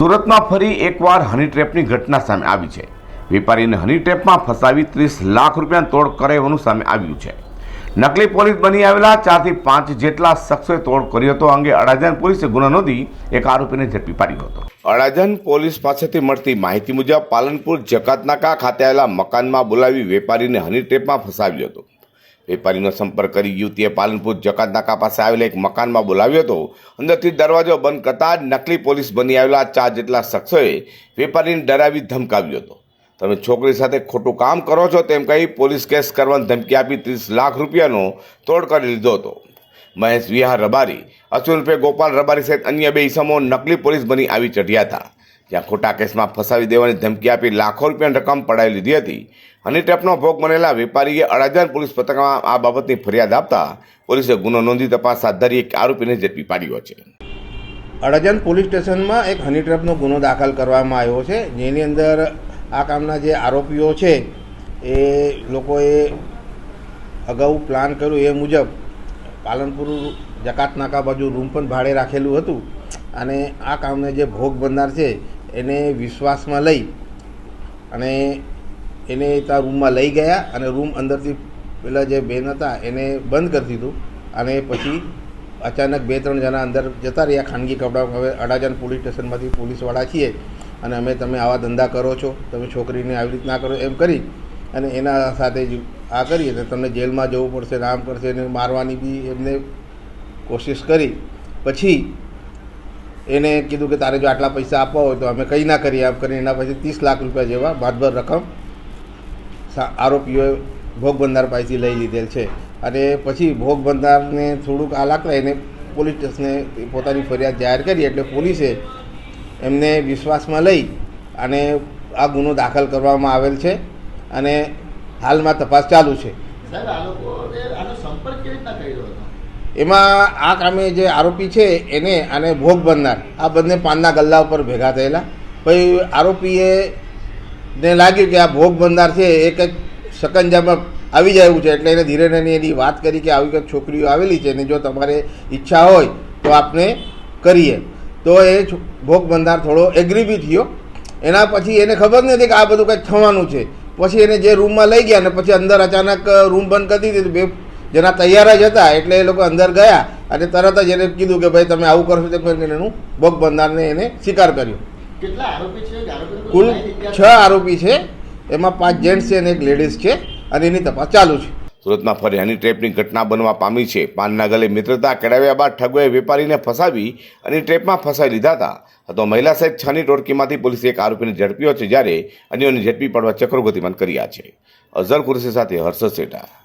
સુરતમાં ફરી એકવાર હની ટ્રેપની ઘટના સામે આવી છે. વેપારીને હની ટ્રેપમાં ફસાવી ત્રીસ લાખ રૂપિયા તોડ કરાવવાનું સામે આવ્યું છે. નકલી પોલીસ બની આવેલા ચારથી પાંચ જેટલા શખ્સોએ તોડ કર્યો હતો અંગે અડાજણ પોલીસે ગુનો નોંધી એક આરોપીને ઝડપી પાડ્યો હતો. અડાજણ પોલીસ પાસેથી મળતી માહિતી મુજબ પાલનપુર જકાતનાકા ખાતે આવેલા મકાનમાં બોલાવી વેપારીને હની ટ્રેપમાં ફસાવ્યો હતો. વેપારીનો સંપર્ક કરી યુવતીએ પાલનપુર જકાત નાકા પાસે આવેલા એક મકાનમાં બોલાવ્યો હતો. અંદરથી દરવાજો બંધ કરતા જ નકલી પોલીસ બની આવેલા ચાર જેટલા શખ્સોએ વેપારીને ડરાવી ધમકાવ્યો હતો. તમે છોકરી સાથે ખોટું કામ કરો છો તેમ કહી પોલીસ કેસ કરવાની ધમકી આપી ત્રીસ લાખ રૂપિયાનો તોડ કરી લીધો હતો. મહેશ વિહાર રબારી, અશ્વિન રૂપે ગોપાલ રબારી સહિત અન્ય બે ઇસમો નકલી પોલીસ બની આવી ચઢ્યા હતા. જ્યાં ખોટા કેસમાં ફસાવી દેવાની ધમકી આપી લાખો રૂપિયાની રકમ પડાવી લીધી હતી. હની ટ્રેપનો ભોગ બનેલા વેપારીએ અડાજણ પોલીસ પથકમાં આ બાબતની ફરિયાદ આપતા પોલીસે ગુનો નોંધી તપાસ હાથ ધરી એક આરોપીને ઝડપી પાડ્યો છે. અડાજણ પોલીસ સ્ટેશનમાં એક હની ટ્રેપનો ગુનો દાખલ કરવામાં આવ્યો છે, જેની અંદર આ કામના જે આરોપીઓ છે, એ લોકોએ અગાઉ પ્લાન કર્યું એ મુજબ પાલનપુર જકાત નાકા બાજુ રૂમ પણ ભાડે રાખેલું હતું અને આ કામને જે ભોગ બનનાર છે એને વિશ્વાસમાં લઈ અને એને ત્યાં રૂમમાં લઈ ગયા અને રૂમ અંદરથી પેલા જે બેન હતા એને બંધ કરી દીધું અને પછી અચાનક બે ત્રણ જણા અંદર જતા રહ્યા ખાનગી કપડાં. હવે અડાજણ પોલીસ સ્ટેશનમાંથી પોલીસવાળા છીએ અને અમે તમે આવા ધંધા કરો છો, તમે છોકરીને આવી રીતના કરો એમ કરી અને એના સાથે જ આ કરીએ તો તમને જેલમાં જવું પડશે, રામ કરશે ને મારવાની બી એમને કોશિશ કરી. પછી એને કીધું કે તારે જો આટલા પૈસા આપવા હોય તો અમે કંઈ ના કરીએ એમ કરીને એના પાસે ત્રીસ લાખ રૂપિયા જેવા ભાતભર રકમ આરોપીઓએ ભોગ બંધાર પાસેથી લઈ લીધેલ છે. અને પછી ભોગ બંધારને થોડુંક આ લાગતા એને પોલીસ સ્ટેશને પોતાની ફરિયાદ જાહેર કરી એટલે પોલીસે એમને વિશ્વાસમાં લઈ અને આ ગુનો દાખલ કરવામાં આવેલ છે અને હાલમાં તપાસ ચાલુ છે. એમાં આ કામે જે આરોપી છે એને અને ભોગ બનનાર, આ બંને પાનના ગલ્લા ઉપર ભેગા થયેલા. પછી આરોપીએ ને લાગ્યું કે આ ભોગ બનનાર છે, એ કંઈક શકંજામાં આવી જાય છે, એટલે એને ધીરે ધીરે એની વાત કરી કે આવી કંઈક છોકરીઓ આવેલી છે ને જો તમારે ઈચ્છા હોય તો આપને કરીએ. તો એ ભોગ બંધાર થોડો એગ્રી બી થયો. એના પછી એને ખબર નથી કે આ બધું કંઈક થવાનું છે. પછી એને જે રૂમમાં લઈ ગયા ને પછી અંદર અચાનક રૂમ બંધ કરી દીધી, બે જેના તૈયાર જ હતા એટલે એ લોકો અંદર ગયા અને તરત જ એને કીધું કે ભાઈ તમે આવું કરશો કરીને એનું ભોગ બંધારને એને સ્વીકાર કર્યો. કુલ છ આરોપી છે. એમાં પાંચ જેન્ટ્સ છે અને એક લેડીઝ છે અને એની તપાસ ચાલુ છે. સુરતમાં ફરી હની ટ્રેપની ઘટના બનવા પામી છે. પાનના ગલે મિત્રતા કેળવ્યા બાદ ઠગોએ વેપારીને ફસાવી અને ટ્રેપમાં ફસાવી લીધા હતા. તો મહિલા સહિત છની ટોળકીમાંથી પોલીસે એક આરોપીને ઝડપ્યો છે જ્યારે અન્યોને ઝડપી પાડવા ચક્રો ગતિમાન કર્યા છે. અઝર કુરેશી સાથે હર્ષદ સેઠા.